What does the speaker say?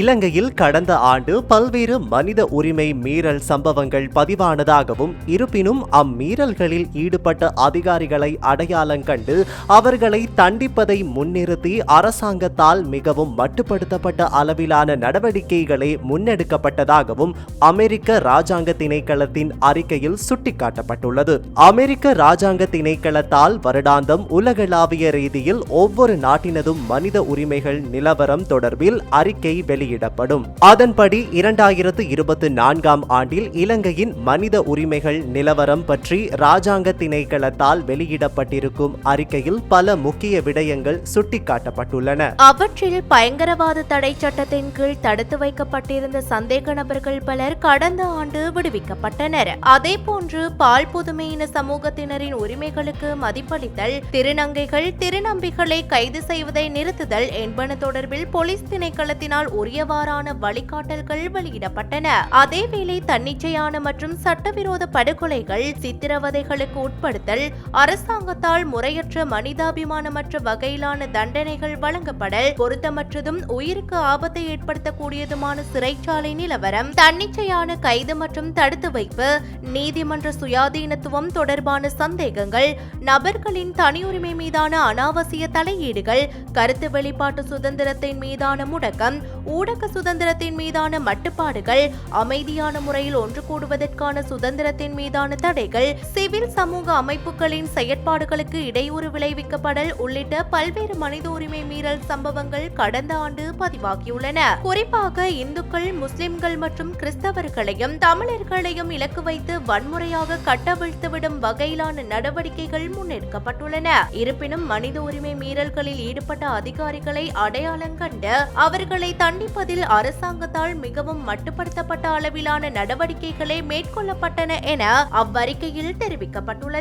இலங்கையில் கடந்த ஆண்டு பல்வேறு மனித உரிமை மீறல் சம்பவங்கள் பதிவானதாகவும் இருப்பினும் அம்மீறல்களில் ஈடுபட்ட அதிகாரிகளை அடையாளம் கண்டு அவர்களை தண்டிப்பதை முன்னிறுத்தி அரசாங்கத்தால் மிகவும் மட்டுப்படுத்தப்பட்ட அளவிலான நடவடிக்கைகளே முன்னெடுக்கப்பட்டதாகவும் அமெரிக்க ராஜாங்க திணைக்களத்தின் அறிக்கையில் சுட்டிக்காட்டப்பட்டுள்ளது. அமெரிக்க ராஜாங்க திணைக்களத்தால் வருடாந்தம் உலகளாவிய ரீதியில் ஒவ்வொரு நாட்டினதும் மனித உரிமைகள் நிலவரம் தொடர்பில் அறிக்கை வெளியிடப்படும். அதன்படி இரண்டாயிரத்து இருபத்தி நான்காம் ஆண்டில் இலங்கையின் மனித உரிமைகள் நிலவரம் பற்றி ராஜாங்க திணைக்களத்தால் வெளியிடப்பட்டிருக்கும் அறிக்கையில் பல முக்கிய விடயங்கள் சுட்டிக்காட்டப்பட்டுள்ளன. அவற்றில் பயங்கரவாத தடை சட்டத்தின் கீழ் தடுத்து வைக்கப்பட்டிருந்த சந்தேக நபர்கள் பலர் கடந்த ஆண்டு விடுவிக்கப்பட்டனர். அதே போன்று பால் புதுமையின சமூகத்தினரின் உரிமைகளுக்கு மதிப்பளித்தல் திருநங்கைகள் திருநம்பிகளை கைது செய்வதை நிறுத்துதல் என்பன தொடர்பில் போலீஸ் திணைக்களத்தினால் உரியவாறான வழிகாட்டல்கள் வெளியிடப்பட்டன. அதேவேளை தன்னிச்சையான மற்றும் சட்டவிரோத படுகொலைகள் சித்திரவதைகளுக்கு உட்படுத்தல் அரசாங்கத்தால் முறையற்ற மனிதாபிமானமற்ற வகையிலான தண்டனைகள் வழங்கப்படல் பொருத்தமற்றதும் உயிருக்கு ஆபத்தை ஏற்படுத்தக்கூடியதுமான சிறைச்சாலை நிலவரம் தன்னிச்சையான கைது மற்றும் தடுத்து வைப்பு நீதிமன்ற சுயாதீனத்துவம் தொடர்பான சந்தேகங்கள் நபர்களின் தனியுரிமை மீதான அனாவசிய தலையீடுகள் கருத்து வெளிப்பாட்டு சுதந்திரத்தின் மீதான முடக்கம் ஊடக சுதந்திரத்தின் மீதான மட்டுப்பாடுகள் அமைதியான முறையில் ஒன்று கூடுவதற்கான சுதந்திரத்தின் மீதான தடைகள் சிவில் சமூக அமைப்புகளின் செயற்பாடுகளுக்கு இடையூறு விளைவிக்கப்படல் உள்ளிட்ட பல்வேறு மனித உரிமை மீறல் சம்பவங்கள் கடந்த ஆண்டு பதிவாகியுள்ளன. குறிப்பாக இந்துக்கள் முஸ்லிம்கள் மற்றும் கிறிஸ்தவர்களையும் தமிழர்களையும் இலக்கு வைத்து வன்முறையாக கட்டவிழ்த்துவிடும் வகையிலான நடவடிக்கைகள் முன்னெடுக்கப்பட்டுள்ளன. இருப்பினும் மனித உரிமை மீறல்களில் ஈடுபட்ட அதிகாரிகளை அடையாளம் கண்டு அவர்களை கண்டிப்பதில் அரசாங்கத்தால் மிகவும் மட்டுப்படுத்தப்பட்ட அளவிலான நடவடிக்கைகளே மேற்கொள்ளப்பட்டன என அவ்வறிக்கையில் தெரிவிக்கப்பட்டுள்ளது.